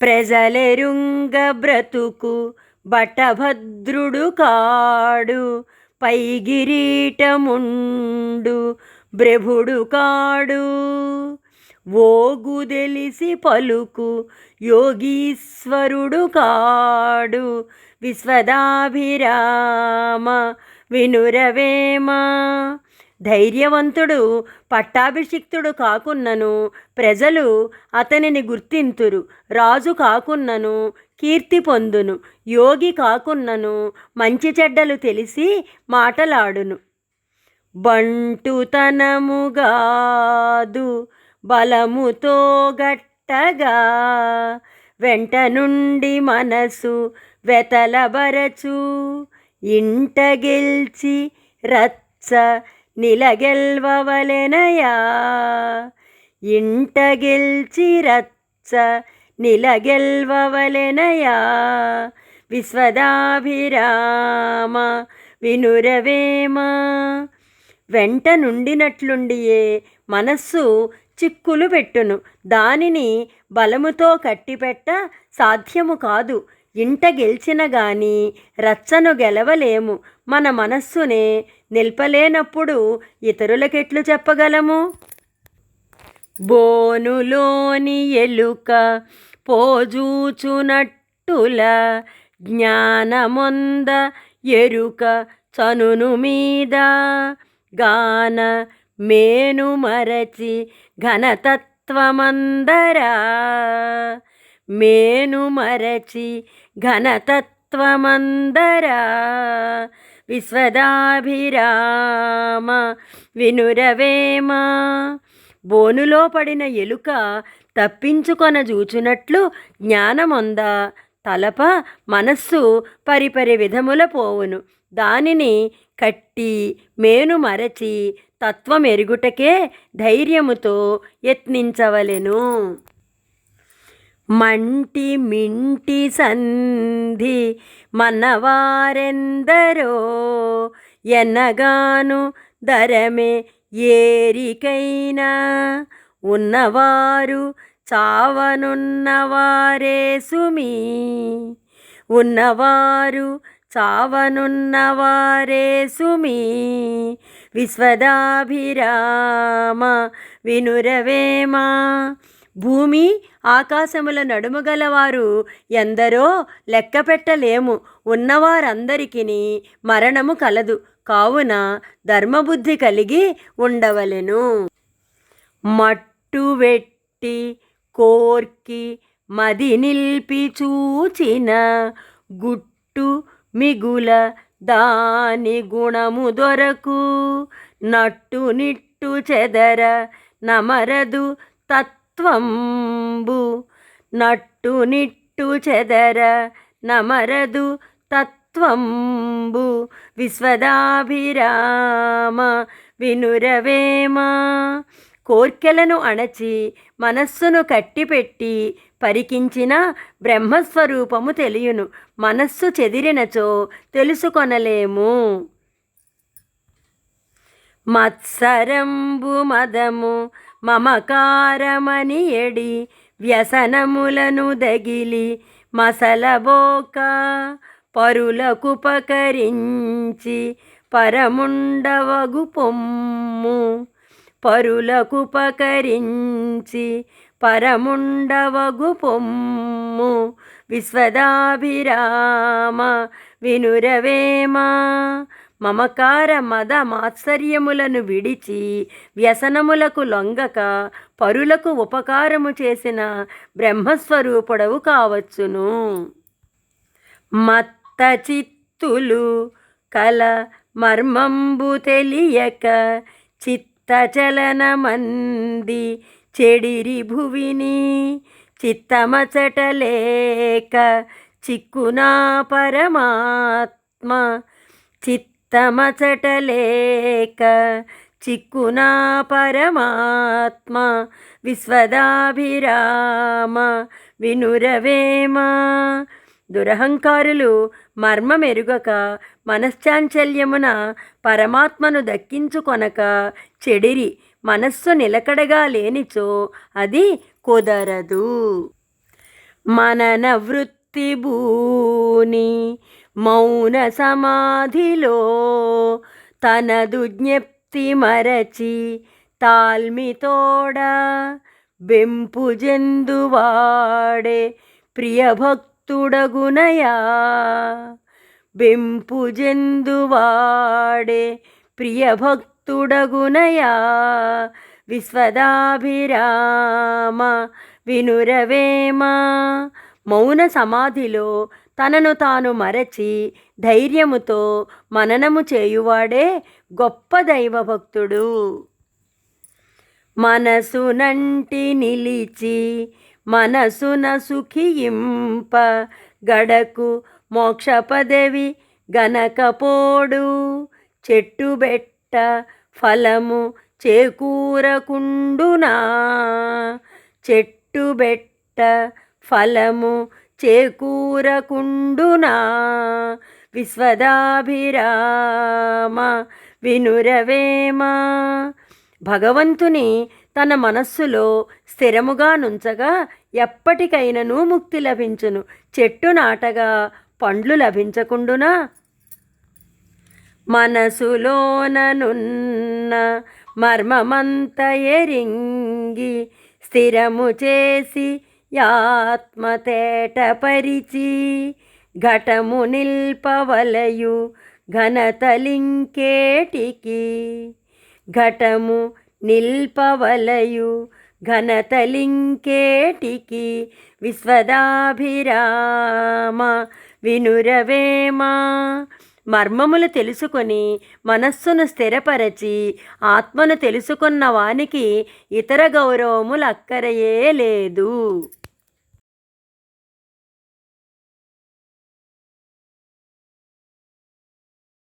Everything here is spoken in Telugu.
ప్రజలెరుంగ బ్రతుకు బటభద్రుడు కాడు పైగిరీటముండు బ్రభుడు కాడు. ఓగు తెలిసి పలుకు యోగీశ్వరుడు కాడు విశ్వదాభిరామ వినురవేమ ధైర్యవంతుడు పట్టాభిషిక్తుడు కాకున్నను. ప్రజలు అతనిని గుర్తింతురు. రాజు కాకున్నను కీర్తి పొందును. యోగి కాకున్నను మంచి చెడ్డలు తెలిసి మాటలాడును. బంటుతనముగాదు బలముతో గట్టగా వెంట నుండి మనసు వెతలబరచు. ఇంట గెల్చి రచ్చ నిలగెల్వవలెనయా ఇంట గెల్చి రచ్చ నిలగెల్వవలెనయా విశ్వదాభిరామ వినురవేమా వెంట నుండినట్లుండియే మనస్సు చిక్కులు పెట్టును దానిని బలముతో కట్టిపెట్ట సాధ్యము కాదు ఇంట గెలిచిన గాని రచ్చను గెలవలేము. మన మనస్సునే నిల్పలేనప్పుడు ఇతరులకెట్లు చెప్పగలము? బోనులోని ఎలుక పోజూచునట్టుల జ్ఞానమొంద ఎరుక చనును మీద గాన మేను మరచి ఘనతత్వమందరా. మేను మరచి ఘనతత్వమందరా. విశ్వదాభిరామ వినురవేమా. బోనులో పడిన ఎలుక తప్పించుకొన జూచునట్లు జ్ఞానమొంద తలప మనస్సు పరిపరి విధముల పోవును. దానిని కట్టి మేను మరచి తత్వమెరుగుటకే ధైర్యముతో యత్నించవలెను. మంటి మింటి సంధి మనవారెందరో ఎనగాను ధరమే ఏరికైనా ఉన్నవారు చావనున్నవారే సుమి ఉన్నవారు చావనున్నవారే సుమి విశ్వదాభిరామ వినురవేమా భూమి ఆకాశముల నడుము గలవారు ఎందరో లెక్క పెట్టలేము ఉన్నవారందరికీ మరణము కలదు. కావున ధర్మబుద్ధి కలిగి ఉండవలెను. మట్టు వెట్టి కోర్కి మది నిల్పి చూచిన గుట్టు మిగుల దాని గుణము దొరకు. నట్టు నిట్టు చెదర నమరదు తత్ తత్వంబు నట్టు నిట్టు చెదర నమరదు తత్వంబు. విశ్వదాభిరామ వినురవేమా. కోర్కెలను అణచి మనస్సును కట్టిపెట్టి పరికించిన బ్రహ్మస్వరూపము తెలియను. మనస్సు చెదిరినచో తెలుసుకొనలేము. మత్సరంబు మదము మమకారమని ఎడి వ్యసనములను దగిలి మసలబోక పరులకుపకరించి పరముండవగు పొమ్ము. పరులకుపకరించి పరముండవగు పొమ్ము. విశ్వదాభిరామ వినురవేమా మమకార మద మాత్సర్యములను విడిచి వ్యసనములకు లొంగక పరులకు ఉపకారము చేసిన బ్రహ్మస్వరూపుడవు కావచ్చును. మత్త చిత్తులు కల మర్మంబు తెలియక చిత్తచలనమంది చెడిరి భువిని చిత్తమచటలేక చిక్కునా పరమాత్మ తమచటలేక చిక్కునా పరమాత్మ విశ్వదాభిరామ వినురవేమా. దురహంకారులు మర్మమెరుగక మనశ్చాంచల్యమున పరమాత్మను దక్కించుకొనక చెడిరి మనస్సు నిలకడగా లేనిచో అది కుదరదు. మనన వృత్తి భూని మౌన సమాధిలో తనదు జ్ఞప్తి మరచి తాల్మితోడ బెంపు జందువాడే ప్రియభక్తుడగునయా బెంపు జందువాడే ప్రియభక్తుడగునయా విశ్వదాభిరామ వినురవేమ మౌన సమాధిలో తనను తాను మరచి ధైర్యముతో మననము చేయువాడే గొప్ప దైవభక్తుడు. మనసునంటి నిలిచి మనసున సుఖియింప గడకు మోక్ష పదవి గనకపోడు చెట్టుబెట్ట ఫలము చేకూరకుండునా? చెట్టుబెట్ట ఫలము చేకూరకుండునా? విశ్వదాభిరామ వినురవేమ. భగవంతుని తన మనస్సులో స్థిరముగా నుంచగా ఎప్పటికైనను ముక్తి లభించును. చెట్టు నాటగా పండ్లు లభించకుండునా? మనసులోననున్న మర్మమంత ఎరింగి స్థిరము చేసి యాత్మతేట పరిచి ఘటము నిల్పవలయు ఘనతలింకేటికి. ఘటము నిల్పవలయు ఘనతలింకేటికి. విశ్వదాభిరామ వినురవేమ. మర్మములు తెలుసుకొని మనస్సును స్థిరపరచి ఆత్మను తెలుసుకున్న వానికి ఇతర గౌరవములు అక్కరయే లేదు.